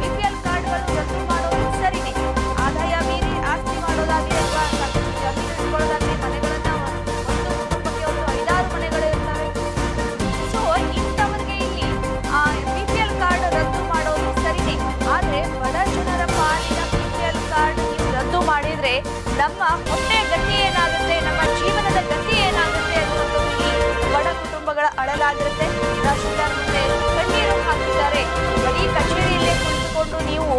BPL ಕಾರ್ಡ್ಗಳು ರದ್ದು ಮಾಡೋದು ಆದಾಯ ಮೀರಿ ಆಸ್ತಿ ಮನೆಗಳನ್ನ ಒಂದು ಕಾರ್ಡ್ ರದ್ದು ಮಾಡೋದು ಆದರೆ ಜನರ ಪಾಲಿನ ಕಾರ್ಡ್ ರದ್ದು ಮಾಡಿದ್ರೆ ನಮ್ಮ ಹೊಟ್ಟೆ ಗತಿ ಏನಾಗುತ್ತೆ, ನಮ್ಮ ಜೀವನದ ಗತಿ ಏನಾಗುತ್ತೆ ಅನ್ನೋದು ಕುಟುಂಬಗಳ ಅಳಲಾಗಿರುತ್ತೆ. ಕಚೇರಿಯಲ್ಲೇ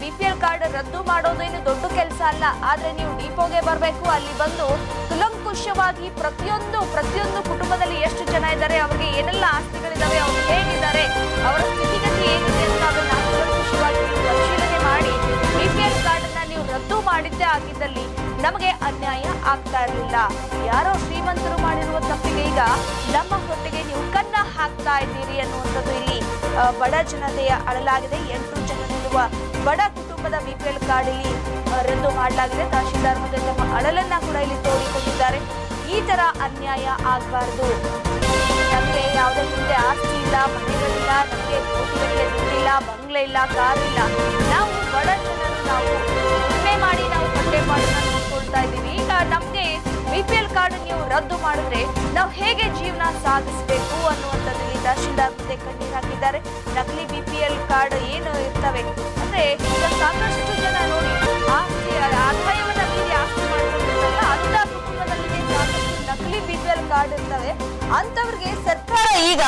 ಬಿ ಪಿ ಎಲ್ ಕಾರ್ಡ್ ರದ್ದು ಮಾಡೋದು ದೊಡ್ಡ ಕೆಲಸ ಅಲ್ಲ. ಆದ್ರೆ ನೀವು ಡಿಪೋಗೆ ಬರಬೇಕು. ಅಲ್ಲಿ ಬಂದು ಕುಲಂಕುಷವಾಗಿ ಪ್ರತಿಯೊಂದು ಪ್ರತಿಯೊಂದು ಕುಟುಂಬದಲ್ಲಿ ಎಷ್ಟು ಜನ ಇದ್ದಾರೆ, ಅವರಿಗೆ ಏನೆಲ್ಲ ಆಸ್ತಿಗಳಿದ್ದಾವೆ ಅವರು ಹೇಗಿದ್ದಾರೆ, ಅವರ ಸ್ಥಿತಿಗತಿ ಹೇಗಿದೆ ಅಂತ ಅದನ್ನ ಕುಲಂಕುಷವಾಗಿ ನೀವು ಪರಿಶೀಲನೆ ಮಾಡಿ ಬಿಪಿಎಲ್ ಕಾರ್ಡ್ ಅನ್ನ ನೀವು ರದ್ದು ಮಾಡಿದ್ದೇ ಆಗಿದ್ದಲ್ಲಿ ನಮಗೆ ಅನ್ಯಾಯ ಆಗ್ತಾ ಇರಲಿಲ್ಲ. ಯಾರೋ ಶ್ರೀಮಂತರು ಮಾಡಿರುವ ತಪ್ಪಿಗೆ ಈಗ ನಮ್ಮ ಹೊಟ್ಟೆಗೆ ನೀವು ಕನ್ನ ಹಾಕ್ತಾ ಇದ್ದೀರಿ ಅನ್ನುವಂಥದ್ದು ಇಲ್ಲಿ ಬಡ ಜನತೆಯ ಅಳಲಾಗಿದೆ. ಎಂಟು ಜನರಿರುವ ಬಡ ಕುಟುಂಬದ ಬಿಪಿಎಲ್ ಕಾರ್ಡ್ ಇಲ್ಲಿ ರದ್ದು ಮಾಡಲಾಗಿದೆ. ತಹಶೀಲ್ದಾರ್ ಮತ್ತೆ ತಮ್ಮ ಅಳಲನ್ನ ಕೂಡ ಇಲ್ಲಿ ತೋಡಿಕೊಂಡಿದ್ದಾರೆ. ಈ ತರ ಅನ್ಯಾಯ ಆಗಬಾರದು. ನಮಗೆ ಯಾವುದೇ ಮುಂದೆ ಆಸ್ತಿ ಇಲ್ಲ, ಮನೆಗಳಿಲ್ಲ, ನಮಗೆ ಕೋಟಿಗಳಿಗೆ ದುಡ್ಡಿಲ್ಲ ಬಂಗ್ಲೆ ಇಲ್ಲ, ಕಾರ್ ಇಲ್ಲ. ನಾವು ಬಡ ಜನರು, ನಾವು ವಿಮೆ ಮಾಡಿ ನಾವು ಹೊಟ್ಟೆ ಪಾಡನ್ನ ನೋಡ್ಕೊಳ್ತಾ ಇದ್ದೀವಿ. ಈಗ ನಮ್ಗೆ ಬಿ ಪಿ ಎಲ್ ಕಾರ್ಡ್ ನೀವು ರದ್ದು ಮಾಡಿದ್ರೆ ನಾವು ಹೇಗೆ ಜೀವನ ಸಾಗಿಸ್ಬೇಕು ಅನ್ನುವಂಥದ್ದಲ್ಲಿ ತಹಶೀಲ್ದಾರ್ ಮುಂದೆ ಕಣ್ಣೀರು ಹಾಕಿದ್ದಾರೆ. ನಕಲಿ ಬಿಪಿಎಲ್ ಕಾರ್ಡ್ ಏನು ಇರ್ತವೆ? ಅಂದ್ರೆ ಈಗ ಸಾಕಷ್ಟು ಜನ ನೋಡಿ ಆಸ್ತಿ, ಆದಾಯವನ್ನ ಮೀರಿ ಆಸ್ತಿ ಮಾಡ್ಕೊಂಡಿರ್ತಾರಲ್ಲ ಅಂತ ಕುಟುಂಬದಲ್ಲಿ ಸಾಕಷ್ಟು ನಕಲಿ ಬಿಪಿಎಲ್ ಕಾರ್ಡ್ ಇರ್ತವೆ. ಅಂತವ್ರಿಗೆ ಸರ್ಕಾರ ಈಗ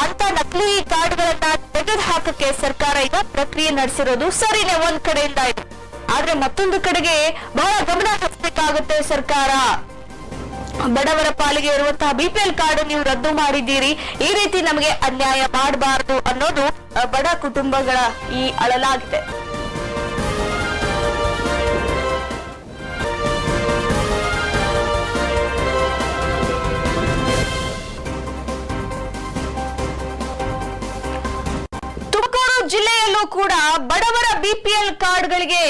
ಅಂತ ನಕಲಿ ಕಾರ್ಡ್ಗಳನ್ನ ತೆಗೆದು ಹಾಕಕ್ಕೆ ಸರ್ಕಾರ ಈಗ ಪ್ರಕ್ರಿಯೆ ನಡೆಸಿರೋದು ಸರಿನೇ. ಒಂದ್ ಕಡೆಯಿಂದ ಇದೆ. ಆದ್ರೆ ಮತ್ತೊಂದು ಕಡೆಗೆ ಬಹಳ ಗಮನ ಹರಿಸಬೇಕಾಗುತ್ತೆ ಸರ್ಕಾರ. ಬಡವರ ಪಾಲಿಗೆ ಇರುವಂತಹ ಬಿಪಿಎಲ್ ಕಾರ್ಡ್ ನೀವು ರದ್ದು ಮಾಡಿದ್ದೀರಿ. ಈ ರೀತಿ ನಮಗೆ ಅನ್ಯಾಯ ಮಾಡಬಾರದು ಅನ್ನೋದು ಬಡ ಕುಟುಂಬಗಳ ಈ ಅಳಲಾಗಿದೆ. ತುಮಕೂರು ಜಿಲ್ಲೆಯಲ್ಲೂ ಕೂಡ ಬಡವರ ಬಿಪಿಎಲ್ ಕಾರ್ಡ್ಗಳಿಗೆ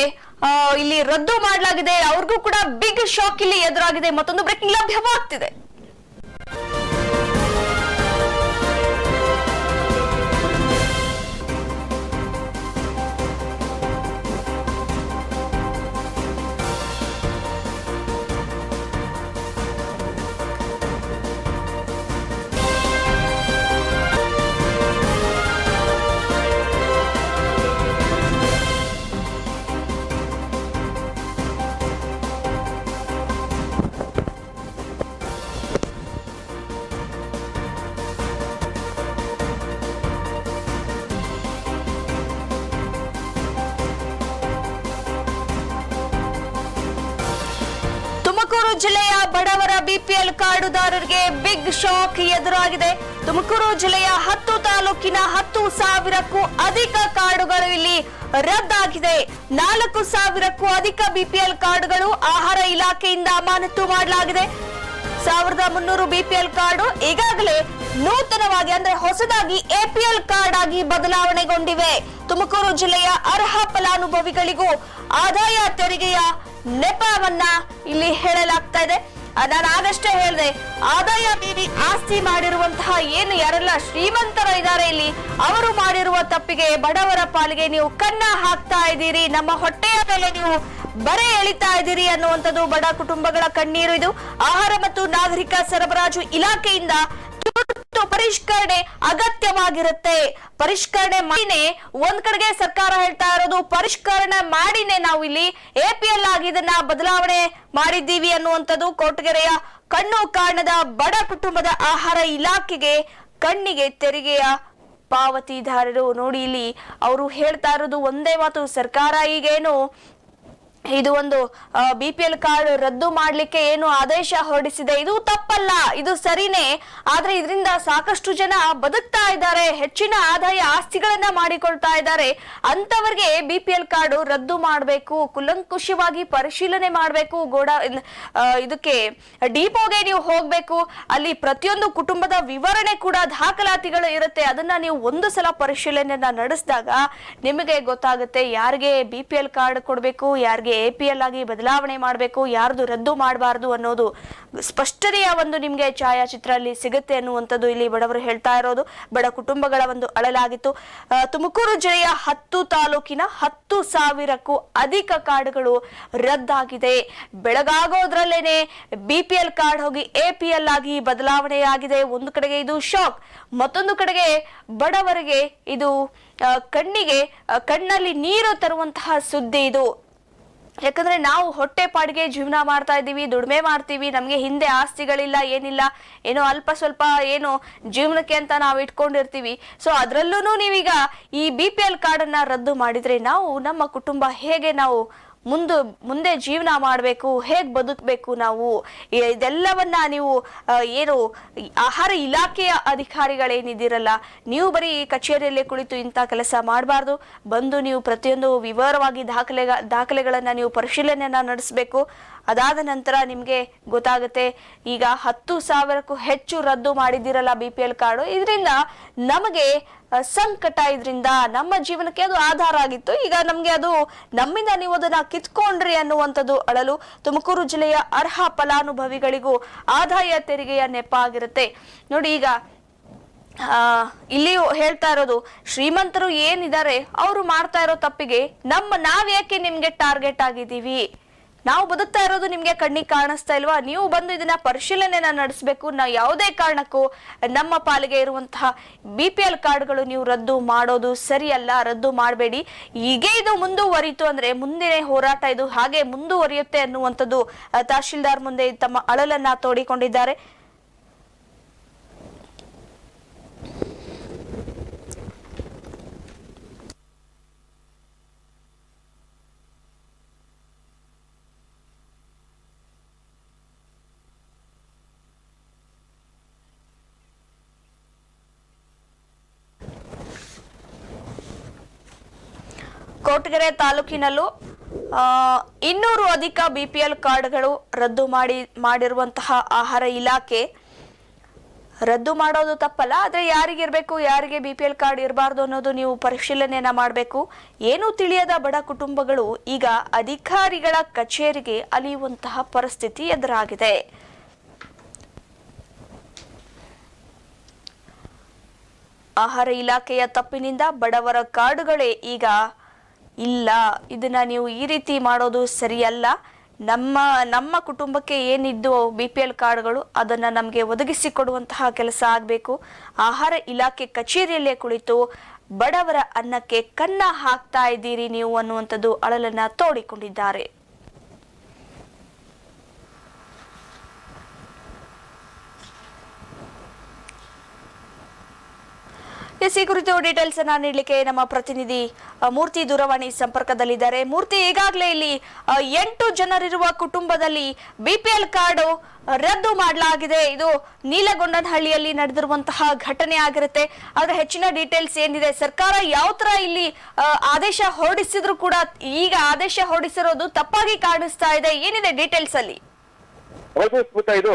ಇಲ್ಲಿ ರದ್ದು ಮಾಡಲಾಗಿದೆ. ಅವ್ರಿಗೂ ಕೂಡ ಬಿಗ್ ಶಾಕ್ ಇಲ್ಲಿ ಎದುರಾಗಿದೆ. ಮತ್ತೊಂದು ಬ್ರೇಕಿಂಗ್ ಲಭ್ಯವಾಗ್ತಿದೆ. ಜಿಲ್ಲೆಯ ಬಡವರ ಬಿಪಿಎಲ್ ಕಾರ್ಡುದಾರರಿಗೆ ಬಿಗ್ ಶಾಕ್ ಎದುರಾಗಿದೆ. ತುಮಕೂರು ಜಿಲ್ಲೆಯ ಹತ್ತು ತಾಲೂಕಿನ ಹತ್ತು ಸಾವಿರಕ್ಕೂ ಅಧಿಕ ಕಾರ್ಡುಗಳು ಇಲ್ಲಿ ರದ್ದಾಗಿದೆ. ನಾಲ್ಕು ಸಾವಿರಕ್ಕೂ ಅಧಿಕ ಬಿಪಿಎಲ್ ಕಾರ್ಡುಗಳು ಆಹಾರ ಇಲಾಖೆಯಿಂದ ಅಮಾನತು ಮಾಡಲಾಗಿದೆ. ಸಾವಿರದ ಮುನ್ನೂರು ಬಿಪಿಎಲ್ ಕಾರ್ಡು ಈಗಾಗಲೇ ನೂತನವಾಗಿ ಅಂದ್ರೆ ಹೊಸದಾಗಿ ಎಪಿಎಲ್ ಕಾರ್ಡ್ ಆಗಿ ಬದಲಾವಣೆಗೊಂಡಿವೆ. ತುಮಕೂರು ಜಿಲ್ಲೆಯ ಅರ್ಹ ಫಲಾನುಭವಿಗಳಿಗೂ ಆದಾಯ ತೆರಿಗೆಯ ನೆಪವನ್ನ ಇಲ್ಲಿ ಹೇಳಲಾಗ್ತಾ ಇದೆ. ನಾನು ಆಗಷ್ಟೇ ಹೇಳಿದೆ, ಆದಾಯ ಮೀರಿ ಆಸ್ತಿ ಮಾಡಿರುವಂತಹ ಏನು ಯಾರೆಲ್ಲ ಶ್ರೀಮಂತರ ಇದ್ದಾರೆ ಇಲ್ಲಿ, ಅವರು ಮಾಡಿರುವ ತಪ್ಪಿಗೆ ಬಡವರ ಪಾಲಿಗೆ ನೀವು ಕನ್ನ ಹಾಕ್ತಾ ಇದ್ದೀರಿ, ನಮ್ಮ ಹೊಟ್ಟೆಯ ಮೇಲೆ ನೀವು ಬರೆ ಎಳಿತಾ ಇದ್ದೀರಿ ಅನ್ನುವಂಥದ್ದು ಬಡ ಕುಟುಂಬಗಳ ಕಣ್ಣೀರು ಇದು. ಆಹಾರ ಮತ್ತು ನಾಗರಿಕ ಸರಬರಾಜು ಇಲಾಖೆಯಿಂದ ಪರಿಷ್ಕರಣೆ ಅಗತ್ಯವಾಗಿರುತ್ತೆ. ಪರಿಷ್ಕರಣೆ ಮಾಡಿನೇ ಒಂದ್ ಕಡೆಗೆ ಸರ್ಕಾರ ಹೇಳ್ತಾ ಇರೋದು, ಪರಿಷ್ಕರಣೆ ಮಾಡಿನೇ ನಾವು ಇಲ್ಲಿ ಎಪಿಎಲ್ ಆಗಿ ಇದನ್ನ ಬದಲಾವಣೆ ಮಾಡಿದ್ದೀವಿ ಅನ್ನುವಂಥದ್ದು ಕೋಟಗೆರೆಯ ಕಣ್ಣು ಕಾಣದ ಬಡ ಕುಟುಂಬದ ಆಹಾರ ಇಲಾಖೆಗೆ ಕಣ್ಣಿಗೆ ತೆರಿಗೆಯ ಪಾವತಿದಾರರು. ನೋಡಿ ಇಲ್ಲಿ ಅವರು ಹೇಳ್ತಾ ಇರೋದು ಒಂದೇ ಮಾತು, ಸರ್ಕಾರ ಈಗೇನು ಇದು ಒಂದು ಬಿ ಪಿ ಎಲ್ ಕಾರ್ಡ್ ರದ್ದು ಮಾಡಲಿಕ್ಕೆ ಏನು ಆದೇಶ ಹೊರಡಿಸಿದೆ? ಇದು ತಪ್ಪಲ್ಲ, ಇದು ಸರಿನೇ. ಆದ್ರೆ ಇದರಿಂದ ಸಾಕಷ್ಟು ಜನ ಬದುಕ್ತಾ ಇದ್ದಾರೆ, ಹೆಚ್ಚಿನ ಆದಾಯ ಆಸ್ತಿಗಳನ್ನ ಮಾಡಿಕೊಳ್ತಾ ಇದ್ದಾರೆ. ಅಂತವರಿಗೆ ಬಿ ಪಿ ಎಲ್ ಕಾರ್ಡ್ ರದ್ದು ಮಾಡಬೇಕು, ಕುಲಂಕುಷವಾಗಿ ಪರಿಶೀಲನೆ ಮಾಡಬೇಕು, ಗೋಡ ಇದಕ್ಕೆ ಡಿಪೋಗೆ ನೀವು ಹೋಗ್ಬೇಕು. ಅಲ್ಲಿ ಪ್ರತಿಯೊಂದು ಕುಟುಂಬದ ವಿವರಣೆ ಕೂಡ ದಾಖಲಾತಿಗಳು ಇರುತ್ತೆ. ಅದನ್ನ ನೀವು ಒಂದು ಸಲ ಪರಿಶೀಲನೆಯನ್ನ ನಡೆಸಿದಾಗ ನಿಮಗೆ ಗೊತ್ತಾಗುತ್ತೆ ಯಾರಿಗೆ ಬಿ ಪಿ ಎಲ್ ಕಾರ್ಡ್ ಕೊಡಬೇಕು, ಯಾರಿಗೆ ಎ ಪಿ ಎಲ್ ಆಗಿ ಬದಲಾವಣೆ ಮಾಡಬೇಕು, ಯಾರ್ದು ರದ್ದು ಮಾಡಬಾರ್ದು ಅನ್ನೋದು ಸ್ಪಷ್ಟತೆಯ ಒಂದು ನಿಮಗೆ ಛಾಯಾಚಿತ್ರ ಅಲ್ಲಿ ಸಿಗುತ್ತೆ ಅನ್ನುವಂಥದ್ದು ಇಲ್ಲಿ ಬಡವರು ಹೇಳ್ತಾ ಇರೋದು. ಬಡ ಕುಟುಂಬಗಳ ಒಂದು ಅಳಲಾಗಿತ್ತು. ತುಮಕೂರು ಜಿಲ್ಲೆಯ ಹತ್ತು ತಾಲೂಕಿನ ಹತ್ತು ಸಾವಿರಕ್ಕೂ ಅಧಿಕ ಕಾರ್ಡ್ಗಳು ರದ್ದಾಗಿದೆ. ಬೆಳಗಾಗೋದ್ರಲ್ಲೇನೆ ಬಿ ಪಿ ಎಲ್ ಕಾರ್ಡ್ ಹೋಗಿ ಎ ಪಿ ಎಲ್ ಆಗಿ ಬದಲಾವಣೆಯಾಗಿದೆ. ಒಂದು ಕಡೆಗೆ ಇದು ಶಾಕ್, ಮತ್ತೊಂದು ಕಡೆಗೆ ಬಡವರಿಗೆ ಇದು ಕಣ್ಣಿಗೆ ಕಣ್ಣಲ್ಲಿ ನೀರು ತರುವಂತಹ ಸುದ್ದಿ ಇದು. ಯಾಕಂದ್ರೆ ನಾವು ಹೊಟ್ಟೆ ಪಾಡಿಗೆ ಜೀವನ ಮಾಡ್ತಾ ಇದ್ದೀವಿ, ದುಡಿಮೆ ಮಾಡ್ತೀವಿ, ನಮಗೆ ಹಿಂದೆ ಆಸ್ತಿಗಳಿಲ್ಲ, ಏನಿಲ್ಲ, ಏನೋ ಅಲ್ಪ ಸ್ವಲ್ಪ ಏನು ಜೀವನಕ್ಕೆ ಅಂತ ನಾವು ಇಟ್ಕೊಂಡಿರ್ತೀವಿ. ಸೊ ಅದರಲ್ಲೂ ನೀವೀಗ ಈ ಬಿ ಪಿ ಎಲ್ ಕಾರ್ಡನ್ನು ರದ್ದು ಮಾಡಿದ್ರೆ ನಾವು ನಮ್ಮ ಕುಟುಂಬ ಹೇಗೆ ನಾವು ಮುಂದೆ ಮುಂದೆ ಜೀವನ ಮಾಡಬೇಕು, ಹೇಗೆ ಬದುಕಬೇಕು ನಾವು? ಇದೆಲ್ಲವನ್ನ ನೀವು ಏನು, ಆಹಾರ ಇಲಾಖೆಯ ಅಧಿಕಾರಿಗಳೇನಿದ್ದೀರಲ್ಲ, ನೀವು ಬರೀ ಕಚೇರಿಯಲ್ಲೇ ಕುಳಿತು ಇಂಥ ಕೆಲಸ ಮಾಡಬಾರ್ದು. ಬಂದು ನೀವು ಪ್ರತಿಯೊಂದು ವಿವರವಾಗಿ ದಾಖಲೆ ದಾಖಲೆಗಳನ್ನು ನೀವು ಪರಿಶೀಲನೆಯನ್ನು ನಡೆಸಬೇಕು. ಅದಾದ ನಂತರ ನಿಮಗೆ ಗೊತ್ತಾಗುತ್ತೆ, ಈಗ ಹತ್ತು ಸಾವಿರಕ್ಕೂ ಹೆಚ್ಚು ರದ್ದು ಮಾಡಿದ್ದೀರಲ್ಲ ಬಿ ಪಿ ಎಲ್ ಕಾರ್ಡು ಇದರಿಂದ ನಮಗೆ ಸಂಕಟ ಇದರಿಂದ ನಮ್ಮ ಜೀವನಕ್ಕೆ ಅದು ಆಧಾರ ಆಗಿತ್ತು. ಈಗ ನಮ್ಗೆ ಅದು ನಮ್ಮಿಂದ ನೀವು ಅದನ್ನ ಕಿತ್ಕೊಂಡ್ರಿ ಅನ್ನುವಂಥದ್ದು ಅಳಲು ತುಮಕೂರು ಜಿಲ್ಲೆಯ ಅರ್ಹ ಫಲಾನುಭವಿಗಳಿಗೂ ಆದಾಯ ತೆರಿಗೆಯ ನೆಪ ಆಗಿರುತ್ತೆ. ನೋಡಿ ಈಗ ಇಲ್ಲಿಯೂ ಹೇಳ್ತಾ ಇರೋದು, ಶ್ರೀಮಂತರು ಏನಿದ್ದಾರೆ, ಅವರು ಮಾಡ್ತಾ ಇರೋ ತಪ್ಪಿಗೆ ನಮ್ಮ ನಾವ್ಯಾಕೆ ನಿಮ್ಗೆ ಟಾರ್ಗೆಟ್ ಆಗಿದ್ದೀವಿ? ನಾವು ಬದುಕ್ತಾ ಇರೋದು ನಿಮ್ಗೆ ಕಣ್ಣಿಗೆ ಕಾಣಿಸ್ತಾ ಇಲ್ವಾ? ನೀವು ಬಂದು ಇದನ್ನ ಪರಿಶೀಲನೆನ ನಡೆಸಬೇಕು ನಾವು ಯಾವುದೇ ಕಾರಣಕ್ಕೂ ನಮ್ಮ ಪಾಲಿಗೆ ಇರುವಂತಹ ಬಿ ಪಿ ಎಲ್ ಕಾರ್ಡ್ಗಳು ನೀವು ರದ್ದು ಮಾಡೋದು ಸರಿಯಲ್ಲ, ರದ್ದು ಮಾಡಬೇಡಿ. ಹೀಗೆ ಇದು ಮುಂದುವರಿತು ಅಂದ್ರೆ ಮುಂದಿನ ಹೋರಾಟ ಇದು ಹಾಗೆ ಮುಂದುವರಿಯುತ್ತೆ ಅನ್ನುವಂಥದ್ದು ತಹಶೀಲ್ದಾರ್ ಮುಂದೆ ತಮ್ಮ ಅಳಲನ್ನ ತೋಡಿಕೊಂಡಿದ್ದಾರೆ. ಕೊರಟಗೆರೆ ತಾಲೂಕಿನಲ್ಲೂ ಇನ್ನೂರು ಅಧಿಕ ಬಿಪಿಎಲ್ ಕಾರ್ಡ್ಗಳು ರದ್ದು ಮಾಡಿ, ಮಾಡಿರುವಂತಹ ಆಹಾರ ಇಲಾಖೆ ರದ್ದು ಮಾಡೋದು ತಪ್ಪಲ್ಲ, ಆದರೆ ಯಾರಿಗಿರ್ಬೇಕು ಯಾರಿಗೆ ಬಿ ಪಿ ಎಲ್ ಕಾರ್ಡ್ ಇರಬಾರ್ದು ಅನ್ನೋದು ನೀವು ಪರಿಶೀಲನೆಯನ್ನ ಮಾಡಬೇಕು. ಏನೂ ತಿಳಿಯದ ಬಡ ಕುಟುಂಬಗಳು ಈಗ ಅಧಿಕಾರಿಗಳ ಕಚೇರಿಗೆ ಅಲಿಯುವಂತಹ ಪರಿಸ್ಥಿತಿ ಎದುರಾಗಿದೆ. ಆಹಾರ ಇಲಾಖೆಯ ತಪ್ಪಿನಿಂದ ಬಡವರ ಕಾರ್ಡುಗಳೇ ಈಗ ಇಲ್ಲ, ಇದನ್ನ ನೀವು ಈ ರೀತಿ ಮಾಡೋದು ಸರಿಯಲ್ಲ. ನಮ್ಮ ನಮ್ಮ ಕುಟುಂಬಕ್ಕೆ ಏನಿದ್ದು ಬಿ ಪಿ ಎಲ್ ಕಾರ್ಡ್ಗಳು, ಅದನ್ನ ನಮಗೆ ಒದಗಿಸಿಕೊಡುವಂತಹ ಕೆಲಸ ಆಗಬೇಕು. ಆಹಾರ ಇಲಾಖೆ ಕಚೇರಿಯಲ್ಲೇ ಕುಳಿತು ಬಡವರ ಅನ್ನಕ್ಕೆ ಕನ್ನ ಹಾಕ್ತಾ ಇದ್ದೀರಿ ನೀವು ಅನ್ನುವಂಥದ್ದು ಅಳಲನ್ನ ತೋಡಿಕೊಂಡಿದ್ದಾರೆ. ಎಸ್ ಈ ಕುರಿತು ಡೀಟೇಲ್ಸ್ ಅನ್ನ ನೀಡಲಿಕ್ಕೆ ನಮ್ಮ ಪ್ರತಿನಿಧಿ ಮೂರ್ತಿ ದೂರವಾಣಿ ಸಂಪರ್ಕದಲ್ಲಿದ್ದಾರೆ. ಮೂರ್ತಿ, ಈಗಾಗಲೇ ಇಲ್ಲಿ ಎಂಟು ಜನರಿರುವ ಕುಟುಂಬದಲ್ಲಿ ಬಿಪಿಎಲ್ ಕಾರ್ಡ್ ರದ್ದು ಮಾಡಲಾಗಿದೆ. ಇದು ನೀಲಗೊಂಡನಹಳ್ಳಿಯಲ್ಲಿ ನಡೆದಿರುವಂತಹ ಘಟನೆ ಆಗಿರುತ್ತೆ. ಆದ್ರೆ ಹೆಚ್ಚಿನ ಡೀಟೇಲ್ಸ್ ಏನಿದೆ? ಸರ್ಕಾರ ಯಾವ ತರ ಇಲ್ಲಿ ಆದೇಶ ಹೊರಡಿಸಿದ್ರು ಕೂಡ, ಈಗ ಆದೇಶ ಹೊರಡಿಸಿರೋದು ತಪ್ಪಾಗಿ ಕಾಣಿಸ್ತಾ ಇದೆ. ಏನಿದೆ ಡೀಟೇಲ್ಸ್ ಅಲ್ಲಿ? ಸ್ಮಿತಾ ಇದು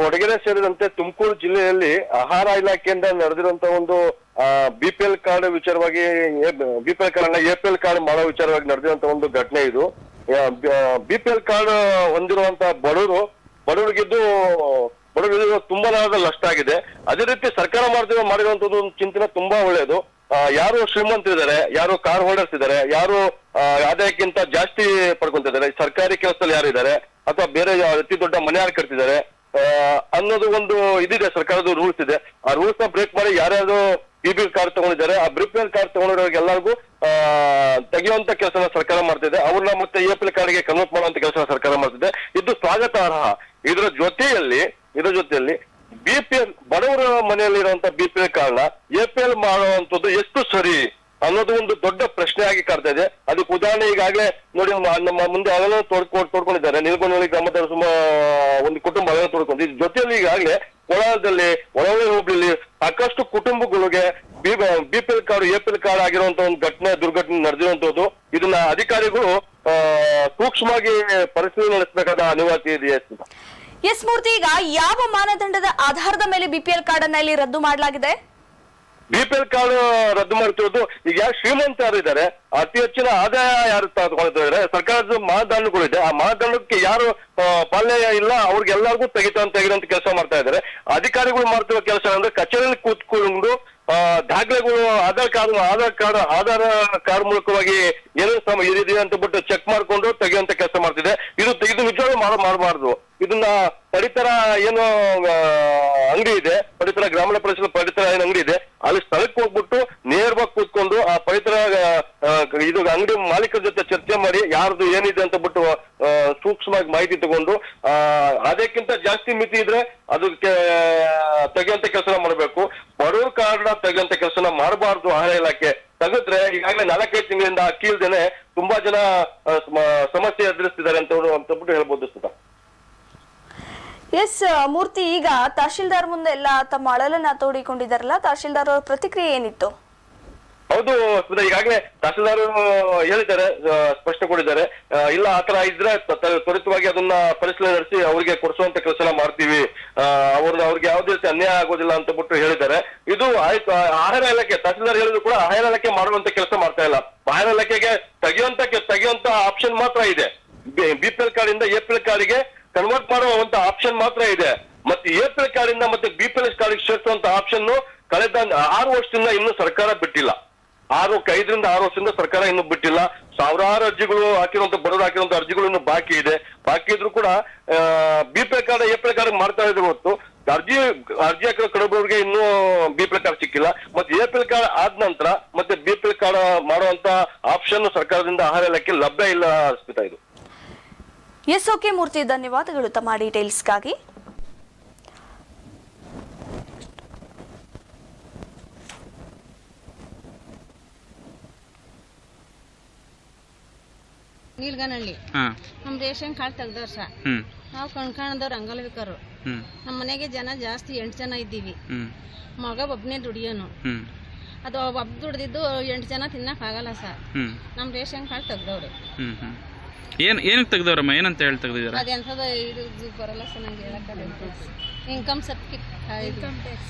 ಕೊಡಗೆರೆ ಸೇರಿದಂತೆ ತುಮಕೂರು ಜಿಲ್ಲೆಯಲ್ಲಿ ಆಹಾರ ಇಲಾಖೆಯಿಂದ ನಡೆದಿರುವಂತ ಒಂದು ಬಿ ಪಿ ಎಲ್ ಕಾರ್ಡ್ ವಿಚಾರವಾಗಿ ಬಿ ಪಿ ಎಲ್ ಕಾರ್ಡ್ ಅಲ್ಲ ಎ ಪಿ ಎಲ್ ಕಾರ್ಡ್ ಮಾಡೋ ವಿಚಾರವಾಗಿ ನಡೆದಿರುವಂತ ಒಂದು ಘಟನೆ ಇದು. ಬಿ ಪಿ ಎಲ್ ಕಾರ್ಡ್ ಹೊಂದಿರುವಂತ ಬಡವರು, ಬಡವರಿಗಿದ್ದು ಬಡವರಿಗೆ ತುಂಬಾ ನಷ್ಟ ಆಗಿದೆ. ಅದೇ ರೀತಿ ಸರ್ಕಾರ ಮಾಡಿದ ಮಾಡಿರುವಂತದ್ದು ಒಂದು ಚಿಂತನೆ ತುಂಬಾ ಒಳ್ಳೆಯದು. ಯಾರು ಶ್ರೀಮಂತರಿದ್ದಾರೆ ಯಾರು ಕಾರ್ ಹೋಲ್ಡರ್ಸ್ ಇದ್ದಾರೆ ಯಾರು ಆದಾಯಕ್ಕಿಂತ ಜಾಸ್ತಿ ಪಡ್ಕೊಂತಿದ್ದಾರೆ ಸರ್ಕಾರಿ ಕೆಲಸದಲ್ಲಿ ಯಾರು ಇದ್ದಾರೆ ಅಥವಾ ಬೇರೆ ಅತಿ ದೊಡ್ಡ ಮನೆ ಯಾರು ಕಟ್ತಿದ್ದಾರೆ ಅನ್ನೋದು ಒಂದು ಇದಿದೆ ಸರ್ಕಾರದ ರೂಲ್ಸ್ ಇದೆ. ಆ ರೂಲ್ಸ್ನ ಬ್ರೇಕ್ ಮಾಡಿ ಯಾರ್ಯಾರು ಬಿ ಬಿ ಕಾರ್ಡ್ ತಗೊಂಡಿದ್ದಾರೆ ಆ ಬ್ರಿಪ್ ಪಿ ಎಲ್ ಕಾರ್ಡ್ ತಗೊಂಡಿರೋರಿಗೆ ಎಲ್ಲರಿಗೂ ಆ, ತೆಗೆಯುವಂತ ಕೆಲಸ ಸರ್ಕಾರ ಮಾಡ್ತಿದೆ. ಅವ್ರನ್ನ ಮತ್ತೆ ಎ ಪಿ ಗೆ ಕನ್ವರ್ಟ್ ಮಾಡುವಂತ ಕೆಲಸ ಸರ್ಕಾರ ಮಾಡ್ತಿದೆ. ಇದು ಸ್ವಾಗತಾರ್ಹ. ಇದರ ಜೊತೆಯಲ್ಲಿ ಇದರ ಜೊತೆಯಲ್ಲಿ ಬಿ ಪಿ ಎಲ್ ಬಡವರ ಪಿ ಎಲ್ ಕಾರ್ಡ್ನ ಎಪಿಎಲ್ ಎಲ್ ಮಾಡುವಂತದ್ದು ಎಷ್ಟು ಸರಿ ಅನ್ನೋದು ಒಂದು ದೊಡ್ಡ ಪ್ರಶ್ನೆ ಆಗಿ ಕಾಡ್ತಾ ಇದೆ. ಅದಕ್ಕೆ ಉದಾಹರಣೆ ಈಗಾಗಲೇ ನೋಡಿ, ನಮ್ಮ- ಮುಂದೆ ಅವೆಲ್ಲ ತೋಡ್ಕೊಂಡು ತೋಡ್ಕೊಂಡಿದ್ದಾರೆ. ನಿಲ್ಗೊಂಡಿ ಗ್ರಾಮದ ಸುಮ, ಒಂದು ಕುಟುಂಬ ಅವೆಲ್ಲ ತೋಡ್ಕೊಂಡು. ಇದ್ರ ಜೊತೆಯಲ್ಲಿ ಈಗಾಗಲೇ ಕೊಳದಲ್ಲಿ ಒಳವಳಿ ಹೋಬಳಿಲಿ ಸಾಕಷ್ಟು ಕುಟುಂಬಗಳಿಗೆ B B card A card ಆಗಿರುವಂತ ಒಂದು ಘಟನೆ, ದುರ್ಘಟನೆ ನಡೆದಿರುವಂತದ್ದು. ಇದನ್ನ ಅಧಿಕಾರಿಗಳು ಸೂಕ್ಷ್ಮವಾಗಿ ಪರಿಶೀಲನೆ ನಡೆಸಬೇಕಾದ ಅನಿವಾರ್ಯತೆ ಇದೆ ಸ್ಮಿತಾ. ಎಸ್ ಮೂರ್ತಿ, ಈಗ ಯಾವ ಮಾನದಂಡದ ಆಧಾರದ ಮೇಲೆ ಬಿಪಿಎಲ್ ಕಾರ್ಡ್ ಅನ್ನ ಇಲ್ಲಿ ರದ್ದು ಮಾಡಲಾಗಿದೆ? ಬಿಪಿಎಲ್ ಕಾರ್ಡ್ ರದ್ದು ಮಾಡ್ತಿರೋದು ಈಗ ಯಾರು ಶ್ರೀಮಂತ ಇದ್ದಾರೆ, ಅತಿ ಹೆಚ್ಚಿನ ಆದಾಯ ಯಾರು ತಗೊಳ್ತಿದ್ದಾರೆ ಸರ್ಕಾರದ ಮಾನದಂಡಗಳಿದೆ. ಆ ಮಾನದಂಡಕ್ಕೆ ಯಾರು ಪಾಲನೆ ಇಲ್ಲ ಅವ್ರಿಗೆಲ್ಲರಿಗೂ ತೆಗಿತ ತೆಗಿದಂತ ಕೆಲಸ ಮಾಡ್ತಾ ಇದ್ದಾರೆ. ಅಧಿಕಾರಿಗಳು ಮಾಡ್ತಿರೋ ಕೆಲಸ ಅಂದ್ರೆ ಕಚೇರಿಯಲ್ಲಿ ಕೂತ್ಕೊಂಡು ದಾಖಲೆಗಳು, Aadhaar card Aadhaar card Aadhaar card ಮೂಲಕವಾಗಿ ಏನೇನು ಸಮ ಇದೆ ಅಂತ ಬಿಟ್ಟು ಚೆಕ್ ಮಾಡ್ಕೊಂಡು ತೆಗೆಯುವಂತ ಕೆಲಸ ಮಾಡ್ತಿದೆ. ಇದು ತೆಗೆದು ನಿಜವಾಗ್ಲೂ ಮಾಡ ಇದನ್ನ ಪಡಿತರ ಏನು ಅಂಗಡಿ ಇದೆ. ಪಡಿತರ ಗ್ರಾಮೀಣ ಪ್ರದೇಶದ ಪಡಿತರ ಏನು ಅಂಗಡಿ ಇದೆ. ಅಲ್ಲಿ ಸ್ಥಳಕ್ಕೆ ಹೋಗ್ಬಿಟ್ಟು ನೇರವಾಗಿ ಕೂತ್ಕೊಂಡು ಆ ಪಡಿತರ ಇದು ಅಂಗಡಿ ಮಾಲೀಕರ ಜೊತೆ ಚರ್ಚೆ ಮಾಡಿ ಯಾರ್ದು ಏನಿದೆ ಅಂತ ಬಿಟ್ಟು ಸೂಕ್ಷ್ಮವಾಗಿ ಮಾಹಿತಿ ತಗೊಂಡು ಆ, ಅದಕ್ಕಿಂತ ಜಾಸ್ತಿ ಮಿತಿ ಇದ್ರೆ ಅದಕ್ಕೆ ತೆಗೆಯುವಂತ ಕೆಲಸ ಮಾಡಬೇಕು. ಬಡವ್ರ ಕಾರ್ಡ್ನ ತೆಗೆಯುವಂತ ಕೆಲಸನ ಮಾಡಬಾರ್ದು ಆಹಾರ ಇಲಾಖೆ. ತೆಗೆದ್ರೆ ಈಗಾಗಲೇ ನಾಲ್ಕೈದು ತಿಂಗಳಿಂದ ಅಕ್ಕಿ ಇಲ್ದೇನೆ ತುಂಬಾ ಜನ ಸಮಸ್ಯೆ ಎದುರಿಸ್ತಿದ್ದಾರೆ ಅಂತ ಅಂತ ಬಿಟ್ಟು ಹೇಳ್ಬೋದು ಎಸ್ ಮೂರ್ತಿ ಈಗ ತಹಶೀಲ್ದಾರ್ ಮುಂದೆ ಎಲ್ಲ ತಮ್ಮ ಅಳಲನ್ನ ತೋಡಿಕೊಂಡಿದ್ದಾರಲ್ಲ ತಹಶೀಲ್ದಾರ್ ಅವರ ಪ್ರತಿಕ್ರಿಯೆ ಏನಿತ್ತು? ಹೌದು ಈಗಾಗಲೇ ತಹಸೀಲ್ದಾರ್ ಹೇಳಿದ್ದಾರೆ ಸ್ಪಷ್ಟ ಆ, ಇಲ್ಲ ಆತರ ಇದ್ರೆ ತ್ವರಿತವಾಗಿ ಅದನ್ನ ಪರಿಶೀಲನೆ ನಡೆಸಿ ಅವ್ರಿಗೆ ಕೊಡಿಸುವಂತ ಕೆಲಸ ಮಾಡ್ತೀವಿ. ಅವ್ರ ಅವ್ರಿಗೆ ಯಾವುದೇ ರೀತಿ ಅನ್ಯಾಯ ಆಗೋದಿಲ್ಲ ಅಂತ ಬಿಟ್ಟು ಹೇಳಿದ್ದಾರೆ. ಇದು ಆಯ್ತು ಆಹಾರ ಇಲಾಖೆ ತಹಸೀಲ್ದಾರ್ ಹೇಳಿದ್ರು ಕೂಡ ಆಹಾರ ಇಲಾಖೆ ಮಾಡುವಂತ ಕೆಲಸ ಮಾಡ್ತಾ ಇಲ್ಲ. ಆಹಾರ ಇಲಾಖೆಗೆ ತೆಗೆಯುವಂತ ತೆಗೆಯುವಂತ ಆಪ್ಷನ್ ಮಾತ್ರ ಇದೆ. ಬಿ ಪಿ ಕಾರ್ಡ್ ಇಂದ ಎ ಪಿ ಎಲ್ ಕಾರ್ಡ್ಗೆ ಕನ್ವರ್ಟ್ ಮಾಡುವಂತ ಆಪ್ಷನ್ ಮಾತ್ರ ಇದೆ. ಮತ್ತೆ ಎ ಪಿ ಎಲ್ ಕಾರ್ಡ್ ಇಂದ ಮತ್ತೆ ಬಿ ಪಿ ಎಲ್ ಕಾರ್ಡ್ ಸೇರಿಸುವಂತ ಆಪ್ಷನ್ ಕಳೆದ ಆರು ವರ್ಷದಿಂದ ಇನ್ನು ಸರ್ಕಾರ ಬಿಟ್ಟಿಲ್ಲ. ಆರು ಐದರಿಂದ ಆರು ವರ್ಷದಿಂದ ಸರ್ಕಾರ ಇನ್ನು ಬಿಟ್ಟಿಲ್ಲ. ಸಾವಿರಾರು ಅರ್ಜಿಗಳು ಹಾಕಿರುವಂತ ಬರೋದು ಹಾಕಿರುವಂತ ಅರ್ಜಿಗಳು ಇನ್ನು ಬಾಕಿ ಇದೆ. ಬಾಕಿ ಇದ್ರು ಕೂಡ B P card A card ಮಾಡ್ತಾ ಇದ್ರು ಹೊತ್ತು ಅರ್ಜಿ ಅರ್ಜಿ ಹಾಕಿರೋ ಕಡಬರಿಗೆ ಇನ್ನೂ ಬಿ ಪಿ ಕಾರ್ಡ್ ಸಿಕ್ಕಿಲ್ಲ. ಮತ್ತೆ ಎ ಕಾರ್ಡ್ ಆದ ನಂತರ ಮತ್ತೆ ಬಿ ಪಿ ಕಾರ್ಡ್ ಮಾಡುವಂತ ಆಪ್ಷನ್ ಸರ್ಕಾರದಿಂದ ಆಹಾರ ಇಲಾಖೆ ಲಭ್ಯ ಇಲ್ಲ ಅನ್ಸ್ತಾ ಇದು. ಎಸ್ ಓಕೆ ಮೂರ್ತಿ ಧನ್ಯವಾದಗಳು ತಮ್ಮ ಡೀಟೇಲ್ಸ್ಗಾಗಿ. ನೀಲ್ಗನಹಳ್ಳಿ. ನಮ್ ನಮ್ಮ ರೇಷನ್ ಕಾರ್ಡ್ ತೆಗ್ದವ್ರ ಸರ್ ನಾವು ಕಣ್ಕಾಣದವ್ರ ಅಂಗಲವಿಕರು ನಮ್ಮ ಮನೆಗೆ ಜನ ಜಾಸ್ತಿ ಎಂಟು ಜನ ಇದ್ದೀವಿ. ಮಗ ಒಬ್ಬನೇ ದುಡಿಯೋನು. ಅದು ಒಬ್ಬ ದುಡ್ದಿದ್ದು ಎಂಟು ಜನ ತಿನ್ನಕ್ಕಾಗಲ್ಲ ಸರ್ ನಮ್ ನಮ್ಮ ರೇಷನ್ ಕಾರ್ಡ್ ತೆಗ್ದವ್ರಿ. ಏನು ಏನಕ್ಕೆ ತೆಗ್ದವ್ರಮ್ಮ? ಏನಂತ ಹೇಳಿ ತೆಗ್ದಿದ್ದಾರೆ? Income certificate income tax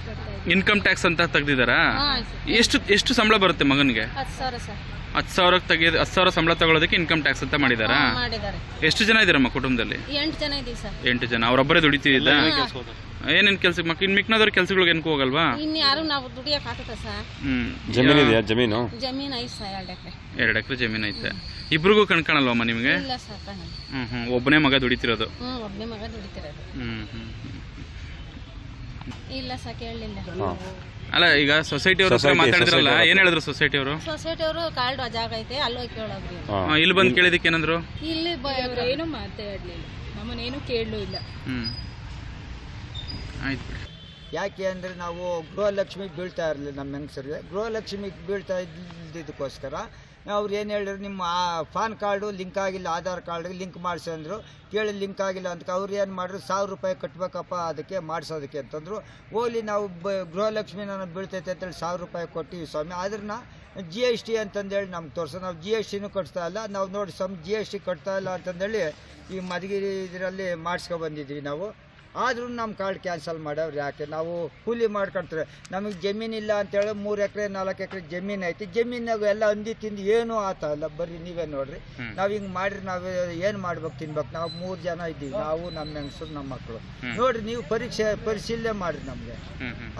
income tax ಅಂತ ತೆಗ್ದಿದ್ದಾರಾ? ಹಾಂ ಎಷ್ಟು ಎಷ್ಟು ಸಂಬಳ ಬರುತ್ತೆ ಮಗನಿಗೆ? ಹತ್ತು ಸಾವಿರ ಸರ್ ಹತ್ತು ಸಾವಿರಕ್ಕೆ ತೆಗೆದು ಹತ್ತು ಸಾವಿರ ಸಂಬಳ ತಗೊಳ್ಳೋದಕ್ಕೆ ಇನ್ಕಮ್ ಟ್ಯಾಕ್ಸ್ ಅಂತ ಮಾಡಿದಾರಾ? ಮಾಡಿದ್ದಾರೆ. ಎಷ್ಟು ಜನ ಇದ್ದೀರಮ್ಮ ಕುಟುಂಬದಲ್ಲಿ? ಎಂಟು ಜನ ಇದ್ದೀವಿ ಸರ್ ಎಂಟು ಜನ ಅವರೊಬ್ಬರೇ ದುಡಿತಿದ್ದ ಏನೇನು ಕೆಲ್ಸಕ್ಕೆ ಮಕ್ಕ ಇನ್ ಮಿಕ್ಕಿನವ್ರ ಕೆಲ್ಸಗಳಿಗೆ ಏನಕ್ಕೂ ಹೋಗಲ್ವಾ ಇನ್ನು ಯಾರು ನಾವು ದುಡಿಯಕ್ಕೆ ಆಗ್ತದೆ ಸರ್ ಹ್ಞೂ ಜಮೀನು ಇದೆಯಾ ಜಮೀನು? ಜಮೀನು ಐದು ಸರ್ ಎರಡು ಎಕರೆ. ಎರಡು ಎಕರೆ ಜಮೀನು ಐತೆ. ಇಬ್ರಿಗೂ ಕಣ್ಕಾಣಲ್ವಮ್ಮ ನಿಮಗೆ? ಇಲ್ಲ ಸರ್ ಕಣ್ಣಲ್ಲಿ ಹ್ಞೂ ಹ್ಞೂ ಒಬ್ಬನೇ ಮಗ ದುಡಿತಿರೋದು. ಹ್ಞೂ ಒಬ್ಬನೇ ಮಗ ದುಡಿತಿರೋದು. ಹ್ಞೂ ಹ್ಞೂ ಇಲ್ಲ ಸರ್ ಕೇಳಲಿಲ್ಲ. ಅಲ್ಲ ಈಗ ಸೊಸೈಟಿ ಅವ್ರ ಹತ್ರ ಮಾತಾಡಿದ್ರಲ್ಲ ಏನ್ ಹೇಳಿದ್ರು ಸೊಸೈಟಿ ಅವರು? ಸೊಸೈಟಿ ಅವರು ಕಾಲ್ ಜಾಗ ಐತೆ ಅಲ್ಲಿ ಹೋಗಿ ಕೇಳೋದ್ರಿ ಇಲ್ಲಿ ಬಂದು ಕೇಳಿದಕ್ಕೆ ಏನಂದ್ರು? ಇಲ್ಲಿ ಏನು ಮಾತಾಡ್ಲಿಲ್ಲ. ನಮ್ಮನ್ನೇನು ಕೇಳಲೂ ಇಲ್ಲ. ಹ್ಮ್. ಆಯ್ತು. ಬಿಡಿ ಯಾಕೆ ಅಂದ್ರೆ ನಾವು ಗೃಹಲಕ್ಷ್ಮಿಗೆ ಬೀಳ್ತಾ ಇರಲಿಲ್ಲ ನಮ್ಮ ಹೆಂಗಸರಿಗೆ. ಗೃಹಲಕ್ಷ್ಮಿಗೆ ಬೀಳ್ತಾ ಇದ್ದಿದ್ದಕ್ಕೋಸ್ಕರ ಅವ್ರು ಏನು ಹೇಳಿದ್ರು, ನಿಮ್ಮ ಪಾನ್ ಕಾರ್ಡು ಲಿಂಕ್ ಆಗಿಲ್ಲ, ಆಧಾರ್ ಕಾರ್ಡ್ಗೆ ಲಿಂಕ್ ಮಾಡಿಸಿ ಕೇಳಿ ಲಿಂಕ್ ಆಗಿಲ್ಲ ಅಂತ ಅವ್ರು ಏನು ಮಾಡಿದ್ರು, ಸಾವಿರ ರೂಪಾಯಿ ಕಟ್ಟಬೇಕಪ್ಪ ಅದಕ್ಕೆ ಮಾಡಿಸೋದಕ್ಕೆ ಅಂತಂದರು. ಓಲಿ ನಾವು ಬ ಗೃಹಲಕ್ಷ್ಮಿ ನಾನು ಬೀಳ್ತೈತೆ ಅಂತೇಳಿ ಸಾವಿರ ರೂಪಾಯಿ ಕೊಟ್ಟಿವಿ ಸ್ವಾಮಿ. ಆದ್ರನ್ನ ಜಿ ಎಸ್ ಟಿ ಅಂತಂದೇಳಿ ನಮ್ಗೆ ತೋರಿಸೋ. ನಾವು ಜಿ ಎಸ್ ಟಿನೂ ಕಟ್ತಾ ಇಲ್ಲ. ನಾವು ನೋಡಿ ಸಮ್ ಜಿ ಎಸ್ ಟಿ ಕಟ್ತಾ ಇಲ್ಲ ಅಂತಂದೇಳಿ ಈ ಮಧುಗಿರಿ ಇದರಲ್ಲಿ ಮಾಡಿಸ್ಕೊಬಂದಿದ್ವಿ ನಾವು. ಆದ್ರೂ ನಮ್ಮ ಕಾರ್ಡ್ ಕ್ಯಾನ್ಸಲ್ ಮಾಡವ್ರು ಯಾಕೆ? ನಾವು ಕೂಲಿ ಮಾಡ್ಕೊಳ್ತೀವಿ ನಮಗೆ ಜಮೀನಿಲ್ಲ ಅಂತೇಳಿ ಮೂರು ಎಕರೆ ನಾಲ್ಕು ಎಕರೆ ಜಮೀನು ಐತಿ. ಜಮೀನಾಗ ಎಲ್ಲ ಅಂದಿ ತಿಂದು ಏನೂ ಆತ ಅಲ್ಲ. ಬರ್ರಿ ನೀವೇ ನೋಡ್ರಿ. ನಾವು ಹಿಂಗೆ ಮಾಡ್ರಿ ನಾವು ಏನು ಮಾಡ್ಬೇಕು ತಿನ್ಬೇಕು? ನಾವು ಮೂರು ಜನ ಇದ್ದೀವಿ. ನಾವು ನಮ್ಮ ಹೆಂಗಸರು ನಮ್ಮ ಮಕ್ಕಳು ನೋಡ್ರಿ ನೀವು ಪರೀಕ್ಷೆ ಪರಿಶೀಲನೆ ಮಾಡ್ರಿ ನಮಗೆ.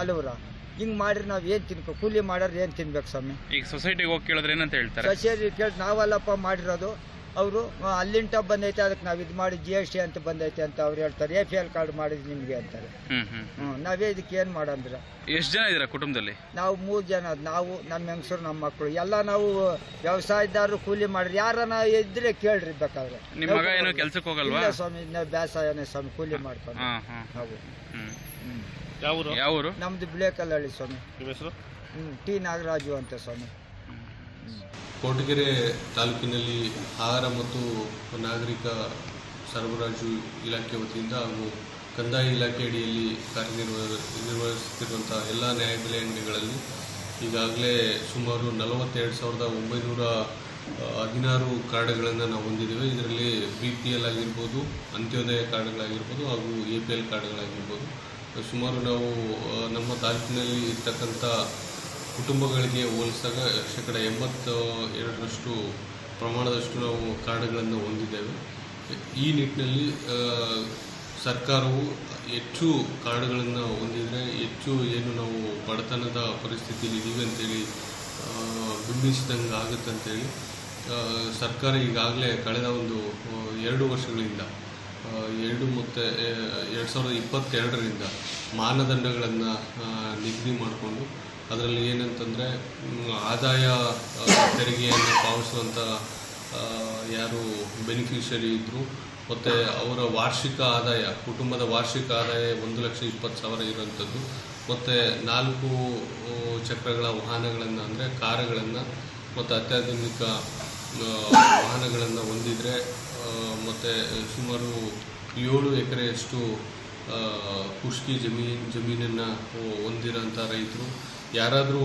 ಅಲ್ಲವ್ರ ಹಿಂಗೆ ಮಾಡ್ರಿ ನಾವು ಏನು ತಿನ್ಬೇಕು ಕೂಲಿ ಮಾಡೋರು ಏನು ತಿನ್ಬೇಕು ಸ್ವಾಮಿ? ಈಗ ಸೊಸೈಟಿಗೆ ಹೋಗಿ ಕೇಳಿದ್ರೆ ಏನಂತ ಹೇಳ್ತಾರೆ? ಸೊಸೈಟಿ ಕೇಳಿ ನಾವಲ್ಲಪ್ಪ ಮಾಡಿರೋದು ಅವರು ಅಲ್ಲಿಂಟ ಬಂದೈತೆ ಅದಕ್ಕೆ ನಾವು ಇದು ಮಾಡಿ ಜಿ ಎಸ್ ಟಿ ಅಂತ ಬಂದೈತೆ ಅಂತ ಅವ್ರು ಹೇಳ್ತಾರೆ. ಎ ಪಿ ಎಲ್ ಕಾರ್ಡ್ ಮಾಡಿದ್ ನಿಮಗೆ ಅಂತಾರೆ. ಹ್ಞೂ ನಾವೇ ಇದಕ್ಕೆ ಏನು ಮಾಡಂದ್ರ? ಎಷ್ಟು ಜನ ಇದ್ದೀರಾ ಕುಟುಂಬದಲ್ಲಿ? ನಾವು ಮೂರು ಜನ ನಾವು ನಮ್ಮ ಹೆಂಗಸರು ನಮ್ಮ ಮಕ್ಕಳು ಎಲ್ಲ ನಾವು ವ್ಯವಸಾಯದಾರರು ಕೂಲಿ ಮಾಡ್ರಿ ಯಾರನ್ನ ಇದ್ರೆ ಕೇಳ್ರಿ ಬೇಕಾದ್ರೆ. ನಿಮ್ಮ ಮಗ ಏನು ಕೆಲ್ಸಕ್ಕೆ ಹೋಗಲ್ವಾ? ಇಲ್ಲ ಸ್ವಾಮಿ ನಾವು ಬೇಸಾಯನೇ ಸ್ವಾಮಿ ಕೂಲಿ ಮಾಡ್ಕೊಂಡು. ಹಾ ಹಾ. ನಾವು ಹ್ಮ್. ಹ್ಮ್. ಯಾವ ಊರು ನಮ್ದು ಬಿಳೇಕಲ್ಲಹಳ್ಳಿ ಸ್ವಾಮಿ. ಹ್ಞೂ ಟಿ ನಾಗರಾಜು ಅಂತ ಸ್ವಾಮಿ. ಕೊರಟಗೆರೆ ತಾಲೂಕಿನಲ್ಲಿ ಆಹಾರ ಮತ್ತು ನಾಗರಿಕ ಸರಬರಾಜು ಇಲಾಖೆ ವತಿಯಿಂದ ಹಾಗೂ ಕಂದಾಯ ಇಲಾಖೆ ಅಡಿಯಲ್ಲಿ ಕಾರ್ಯನಿರ್ವ ನಿರ್ವಹಿಸುತ್ತಿರುವಂಥ ಎಲ್ಲ ನ್ಯಾಯಬೆಲೆ ಅಂಗಡಿಗಳಲ್ಲಿ ಈಗಾಗಲೇ ಸುಮಾರು ನಲವತ್ತೆರಡು ಸಾವಿರದ ಒಂಬೈನೂರ ಹದಿನಾರು ಕಾರ್ಡ್ಗಳನ್ನು ನಾವು ಹೊಂದಿದ್ದೇವೆ. ಇದರಲ್ಲಿ ಬಿ ಪಿ ಎಲ್ ಆಗಿರ್ಬೋದು, ಅಂತ್ಯೋದಯ ಕಾರ್ಡ್ಗಳಾಗಿರ್ಬೋದು ಹಾಗೂ ಎ ಪಿ ಎಲ್ ಕಾರ್ಡ್ಗಳಾಗಿರ್ಬೋದು. ಸುಮಾರು ನಾವು ನಮ್ಮ ತಾಲೂಕಿನಲ್ಲಿ ಇರ್ತಕ್ಕಂಥ ಕುಟುಂಬಗಳಿಗೆ ಹೋಲಿಸಿದಾಗ ಶೇಕಡ ಎಂಬತ್ತ ಎರಡರಷ್ಟು ಪ್ರಮಾಣದಷ್ಟು ನಾವು ಕಾರ್ಡ್ಗಳನ್ನು ಹೊಂದಿದ್ದೇವೆ. ಈ ನಿಟ್ಟಿನಲ್ಲಿ ಸರ್ಕಾರವು ಹೆಚ್ಚು ಕಾರ್ಡ್ಗಳನ್ನು ಹೊಂದಿದರೆ ಹೆಚ್ಚು ಏನು ನಾವು ಬಡತನದ ಪರಿಸ್ಥಿತಿಯಲ್ಲಿ ಇದ್ದೀವಿ ಅಂತೇಳಿ ಬಿಂಬಿಸಿದಂಗೆ ಆಗುತ್ತೆ ಅಂತೇಳಿ ಸರ್ಕಾರ ಈಗಾಗಲೇ ಕಳೆದ ಒಂದು ಎರಡು ವರ್ಷಗಳಿಂದ ಎರಡು ಮತ್ತು ಎರಡು ಸಾವಿರದ ಇಪ್ಪತ್ತೆರಡರಿಂದ ಮಾನದಂಡಗಳನ್ನು ನಿಗದಿ ಮಾಡಿಕೊಂಡು ಅದರಲ್ಲಿ ಏನಂತಂದರೆ ಆದಾಯ ತೆರಿಗೆಯನ್ನು ಪಾವತಿಸುವಂಥ ಯಾರು ಬೆನಿಫಿಷರಿ ಇದ್ದರು ಮತ್ತು ಅವರ ವಾರ್ಷಿಕ ಆದಾಯ, ಕುಟುಂಬದ ವಾರ್ಷಿಕ ಆದಾಯ ಒಂದು ಲಕ್ಷ ಇಪ್ಪತ್ತು ಸಾವಿರ ಇರುವಂಥದ್ದು ಮತ್ತು ನಾಲ್ಕು ಚಕ್ರಗಳ ವಾಹನಗಳನ್ನು ಅಂದರೆ ಕಾರುಗಳನ್ನು, ಮತ್ತು ಅತ್ಯಾಧುನಿಕ ವಾಹನಗಳನ್ನು ಹೊಂದಿದರೆ ಮತ್ತು ಸುಮಾರು ಏಳು ಎಕರೆಯಷ್ಟು ಕುಷ್ಕಿ ಜಮೀನು ಜಮೀನನ್ನು ಹೊಂದಿರೋಂಥ ರೈತರು ಯಾರಾದರೂ